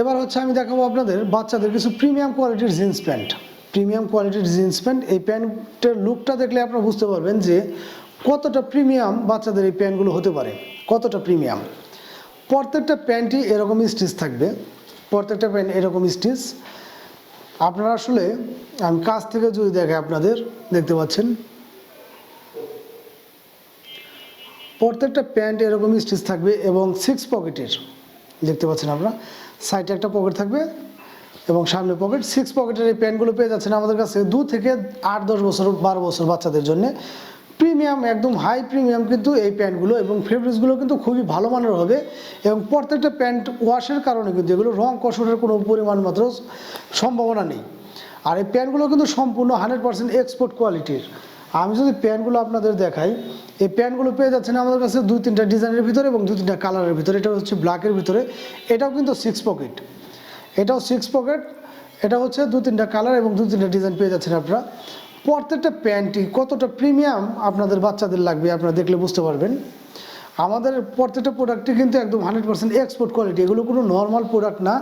এবার হচ্ছে আমি দেখাবো আপনাদের বাচ্চাদের কিছু প্রিমিয়াম কোয়ালিটির জিন্স প্যান্ট প্রিমিয়াম কোয়ালিটির জিন্স প্যান্ট এই প্যান্টের লুকটা দেখলে আপনারা বুঝতে পারবেন যে কতটা প্রিমিয়াম বাচ্চাদের এই প্যান্টগুলো হতে পারে। কতটা প্রিমিয়াম প্রত্যেকটা প্যান্টই এরকম স্টিচ থাকবে। প্রত্যেকটা প্যান্ট এরকম স্টিচ আপনারা আসলে, আমি কাছ থেকে যদি দেখে আপনাদের, দেখতে পাচ্ছেন? প্রত্যেকটা প্যান্ট এরকম স্টিচ থাকবে এবং সিক্স পকেটের দেখতে পাচ্ছেন আপনারা। সাইডে একটা পকেট থাকবে এবং সামনে পকেট সিক্স পকেটের এই প্যান্টগুলো পেয়ে যাচ্ছেন আমাদের কাছে দু থেকে আট, দশ বছর, বারো বছর বাচ্চাদের জন্য। প্রিমিয়াম একদম হাই প্রিমিয়াম কিন্তু এই প্যান্টগুলো এবং ফেব্রিক্সগুলো কিন্তু খুবই ভালো মানের হবে এবং প্রত্যেকটা প্যান্ট ওয়াশের কারণে কিন্তু এগুলো রং কষরের কোনো পরিমাণ মাত্র সম্ভাবনা নেই। আর এই প্যান্টগুলো কিন্তু সম্পূর্ণ হান্ড্রেড পার্সেন্ট এক্সপোর্ট কোয়ালিটির আমি যদি প্যান্টগুলো আপনাদের দেখাই। এই প্যান্টগুলো পেয়ে যাচ্ছেন আমাদের কাছে দুই তিনটা ডিজাইনের ভিতরে এবং দুই তিনটা কালারের ভিতরে। এটা হচ্ছে ব্ল্যাকের ভিতরে। এটাও কিন্তু সিক্স পকেট এটাও সিক্স পকেট এটা হচ্ছে দু তিনটা কালার এবং দু তিনটা ডিজাইন পেয়ে যাচ্ছেন আপনারা। প্রত্যেকটা প্যান্টই কতটা প্রিমিয়াম আপনাদের বাচ্চাদের লাগবে আপনারা দেখলে বুঝতে পারবেন। আমাদের প্রত্যেকটা প্রোডাক্টই কিন্তু একদম হান্ড্রেড পার্সেন্ট এক্সপোর্ট কোয়ালিটি এগুলো কোনো নর্মাল প্রোডাক্ট না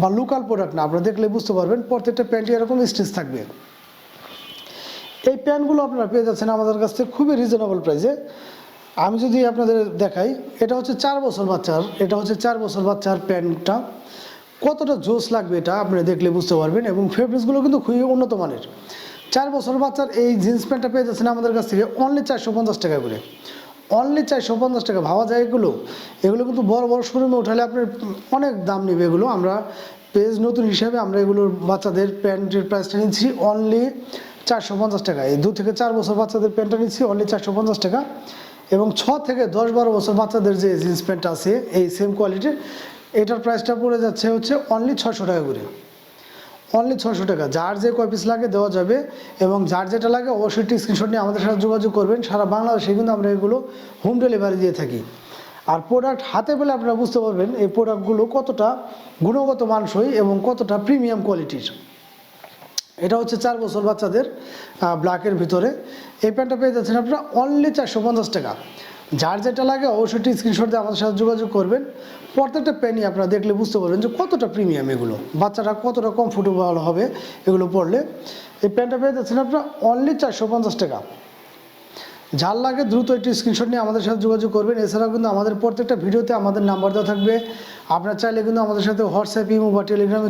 বা লোকাল প্রোডাক্ট না। আপনারা দেখলে বুঝতে পারবেন প্রত্যেকটা প্যান্টই এরকম স্টিচ থাকবে। এই প্যান্টগুলো আপনারা পেয়ে যাচ্ছেন আমাদের কাছ থেকে খুবই রিজনেবল প্রাইসে আমি যদি আপনাদের দেখাই, এটা হচ্ছে চার বছর বাচ্চার, এটা হচ্ছে চার বছর বাচ্চার প্যান্টটা কতটা জোস লাগবে এটা আপনারা দেখলে বুঝতে পারবেন এবং ফেব্রিক্সগুলো কিন্তু খুবই উন্নত মানের। চার বছর বাচ্চার এই জিন্স প্যান্টটা পেয়ে যাচ্ছেন আমাদের কাছ থেকে অনলি চারশো পঞ্চাশ টাকা করে। অনলি চারশো পঞ্চাশ টাকা ভাবা যায় এগুলো। এগুলো কিন্তু বড় বড় শোরুমে উঠালে আপনার অনেক দাম নেবে এগুলো। আমরা পেজ নতুন হিসাবে আমরা এগুলোর বাচ্চাদের প্যান্টের প্রাইসটা নিচ্ছি অনলি চারশো পঞ্চাশ টাকা। এই দু থেকে চার বছর বাচ্চাদের প্যান্টটা নিচ্ছি অনলি চারশো পঞ্চাশ টাকা। এবং ছ থেকে দশ বারো বছর বাচ্চাদের যে জিন্স প্যান্ট আছে, এই সেম কোয়ালিটির এটার প্রাইসটা পড়ে যাচ্ছে হচ্ছে অনলি ছশো টাকা করে। অনলি ছশো টাকা। যার যে কয় পিস লাগে দেওয়া যাবে এবং যার যেটা লাগে অবশ্যই স্ক্রিনশট নিয়ে আমাদের সাথে যোগাযোগ করবেন। সারা বাংলাদেশে কিন্তু আমরা এগুলো হোম ডেলিভারি দিয়ে থাকি। আর প্রোডাক্ট হাতে পেলে আপনারা বুঝতে পারবেন এই প্রোডাক্টগুলো কতটা গুণগত মানসই এবং কতটা প্রিমিয়াম কোয়ালিটির এটা হচ্ছে চার বছর বাচ্চাদের ব্ল্যাকের ভিতরে। এই প্যান্টটা পেয়ে যাচ্ছেন আপনারা অনলি চারশো পঞ্চাশ টাকা। যার যেটা লাগে অবশ্যই স্ক্রিনশট দিয়ে আমাদের সাথে যোগাযোগ করবেন। প্রত্যেকটা প্যানই আপনারা দেখলে বুঝতে পারবেন যে কতটা প্রিমিয়াম এগুলো। বাচ্চারা কতটা কমফোর্টেবল হবে এগুলো পড়লে। এই প্যান্টটা পেয়ে যাচ্ছেন আপনারা অনলি চারশো পঞ্চাশ টাকা। যার লাগে দ্রুত একটি স্ক্রিনশট নিয়ে আমাদের সাথে যোগাযোগ করবেন। এছাড়াও কিন্তু আমাদের প্রত্যেকটা ভিডিওতে আমাদের নাম্বার দেওয়া থাকবে। আপনারা চাইলে কিন্তু আমাদের সাথে হোয়াটসঅ্যাপ ইমো বা টেলিগ্রামে